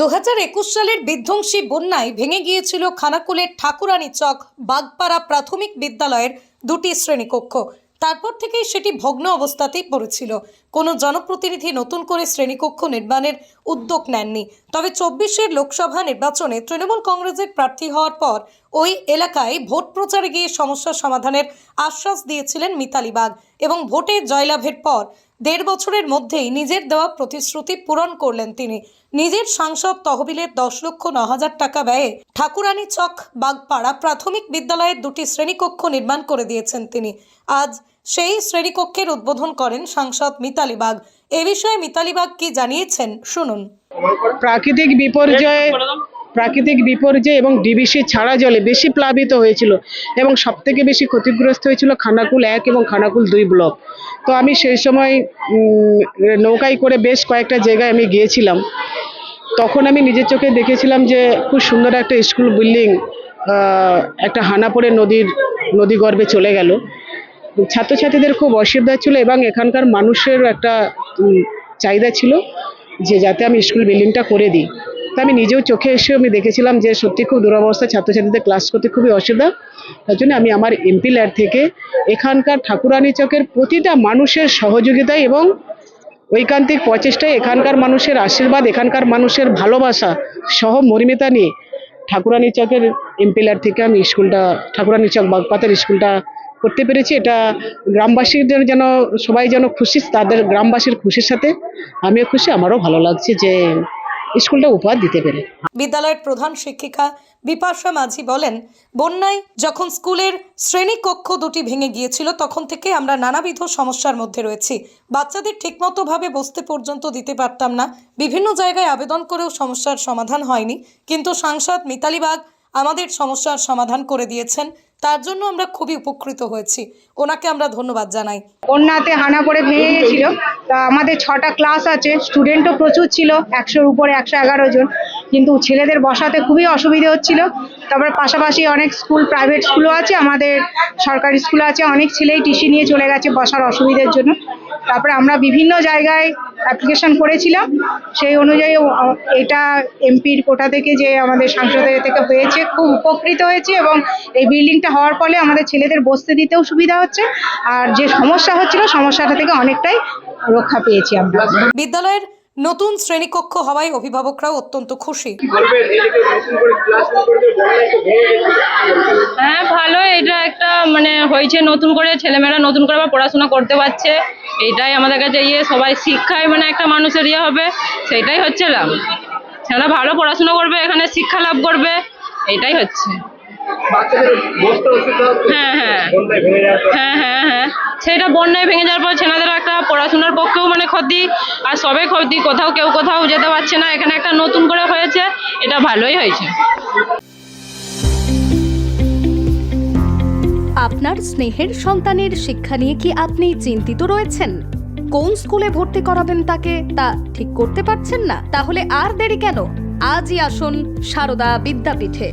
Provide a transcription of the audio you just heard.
দু হাজার একুশ সালের বিধ্বংসী বন্যায় ভেঙে গিয়েছিল খানাকুলের ঠাকুরানী চক, বাগপাড়া প্রাথমিক বিদ্যালয়ের দুটি শ্রেণীকক্ষ। তারপর থেকেই সেটি ভগ্ন অবস্থাতেই পড়েছিল। কোনো জনপ্রতিনিধি নতুন করে শ্রেণীকক্ষ নির্মাণের উদ্যোগ নেননি। তবে চব্বিশের লোকসভা নির্বাচনে তৃণমূল কংগ্রেসের প্রার্থী হওয়ার পর ওই এলাকায় ভোট প্রচারে গিয়ে সমস্যা সমাধানের আশ্বাস দিয়েছিলেন মিতালি বাগ এবং ভোটে জয়লাভের পর দেড় বছরের মধ্যেই নিজের দেওয়া প্রতিশ্রুতি পূরণ করলেন তিনি। নিজের সাংসদ তহবিলের দশ লক্ষ ন হাজার টাকা ব্যয়ে ঠাকুরানী চক বাগপাড়া প্রাথমিক বিদ্যালয়ের দুটি শ্রেণীকক্ষ নির্মাণ করে দিয়েছেন তিনি। আজ সেই শ্রেণীকক্ষের উদ্বোধন করেন সাংসদ মিতালি বাগ। এ বিষয়ে মিতালি বাগ কি জানিয়েছেন, শুনুন। প্রাকৃতিক বিপর্যয়ে প্রাকৃতিক বিপর্যয় এবং ডিবিসি ছাড়া জলে বেশি প্লাবিত হয়েছিল এবং সবথেকে বেশি ক্ষতিগ্রস্ত হয়েছিল খানাকুল এক এবং খানাকুল দুই ব্লক। তো আমি সেই সময় নৌকায় করে বেশ কয়েকটা জায়গায় আমি গিয়েছিলাম। তখন আমি নিজের চোখে দেখেছিলাম যে খুব সুন্দর একটা স্কুল বিল্ডিং একটা হানাপড়ে নদীর, নদী গর্ভে চলে গেল। ছাত্রছাত্রীদের খুব অসুবিধা ছিল এবং এখানকার মানুষের একটা চাহিদা ছিল যে যাতে আমি স্কুল বিল্ডিংটা করে দিই। তা আমি নিজেও চোখে এসেও আমি দেখেছিলাম যে সত্যি খুব দুরবস্থা ছাত্রছাত্রীদের ক্লাস করতে খুবই অসুবিধা। তার জন্য আমি আমার এমপি ল্যাড থেকে এখানকার ঠাকুরানী চকের প্রতিটা মানুষের সহযোগিতায় এবং ঐকান্তিক প্রচেষ্টায় এখানকার মানুষের আশীর্বাদ, এখানকার মানুষের ভালোবাসা সহ মরিমিতা নিয়ে ঠাকুরানী চকের এমপি ল্যাড থেকে আমি স্কুলটা, ঠাকুরানী চক বাগপাতের স্কুলটা করতে পেরেছি। এটা গ্রামবাসীদের যেন, সবাই যেন খুশি, তাদের গ্রামবাসীর খুশির সাথে আমিও খুশি, আমারও ভালো লাগছে যে স্কুলটা উপহার দিতে পেরে। বিদ্যালয়ের প্রধান শিক্ষিকা বিপাশা মাঝি বলেন, বন্যায় যখন স্কুলের শ্রেণীকক্ষ দুটি ভেঙে গিয়েছিল, তখন থেকে আমরা নানাবিধ সমস্যার মধ্যে রয়েছি। বাচ্চাদের ঠিকমতোভাবে বসতে পর্যন্ত দিতে পারতাম না। বিভিন্ন জায়গায় আবেদন করেও সমস্যার সমাধান হয়নি। কিন্তু সাংসদ মিতালি বাগ আমাদের সমস্যার সমাধান করে দিয়েছেন। তার জন্য আমরা খুবই উপকৃত হয়েছি। ওনাকে আমরা ধন্যবাদ জানাই। বন্যাতে হানা পড়ে ভেঙে গেছিল। তা আমাদের ছটা ক্লাস আছে স্টুডেন্টও প্রচুর ছিল, একশোর উপরে একশো এগারো জন। কিন্তু ছেলেদের বসাতে খুবই অসুবিধে হচ্ছিল। তারপরে পাশাপাশি অনেক স্কুল, প্রাইভেট স্কুলও আছে, আমাদের সরকারি স্কুল আছে, অনেক ছেলেই টিসি নিয়ে চলে গেছে বসার অসুবিধার জন্য। তারপরে আমরা বিভিন্ন জায়গায় অ্যাপ্লিকেশন করেছিলাম। সেই অনুযায়ী এটা এমপির কোটা থেকে যে আমাদের সাংসদের থেকে হয়েছে, খুব উপকৃত হয়েছে এবং এই বিল্ডিংটা হওয়ার ফলে আমাদের ছেলেদের বসতে দিতেও সুবিধা হচ্ছে। আর যে সমস্যা হচ্ছিল, সমস্যাটা থেকে অনেকটাই রক্ষা পেয়েছি আমরা। বিদ্যালয়ের নতুন শ্রেণীকক্ষ হওয়ায় অভিভাবকরাও অত্যন্ত খুশি। হ্যাঁ ভালো। এটা একটা মানে হয়েছে নতুন করে ছেলেমেয়েরা নতুন করে আবার পড়াশোনা করতে পারছে। এটাই আমাদের কাছে ইয়ে সবাই শিক্ষায় মানে একটা মানুষের ইয়ে হবে সেটাই হচ্ছে লাভ। ছেলেরা ভালো পড়াশোনা করবে, এখানে শিক্ষা লাভ করবে এটাই হচ্ছে। হ্যাঁ হ্যাঁ। হ্যাঁ হ্যাঁ হ্যাঁ। সেটা বন্যায় ভেঙে যাওয়ার পর ছেলেদের একটা পড়াশোনার পক্ষেও মানে ক্ষতি আর সবে ক্ষতি কোথাও কেউ কোথাও যেতে পারছে না। এখানে একটা নতুন করে হয়েছে এটা ভালোই হয়েছে। আপনার স্নেহের সন্তানের শিক্ষা নিয়ে কি আপনি চিন্তিত রয়েছেন? কোন স্কুলে ভর্তি করাবেন তাকে তা ঠিক করতে পারছেন না? তাহলে আর দেরি কেন? আজই আসুন সারদা বিদ্যাপীঠে।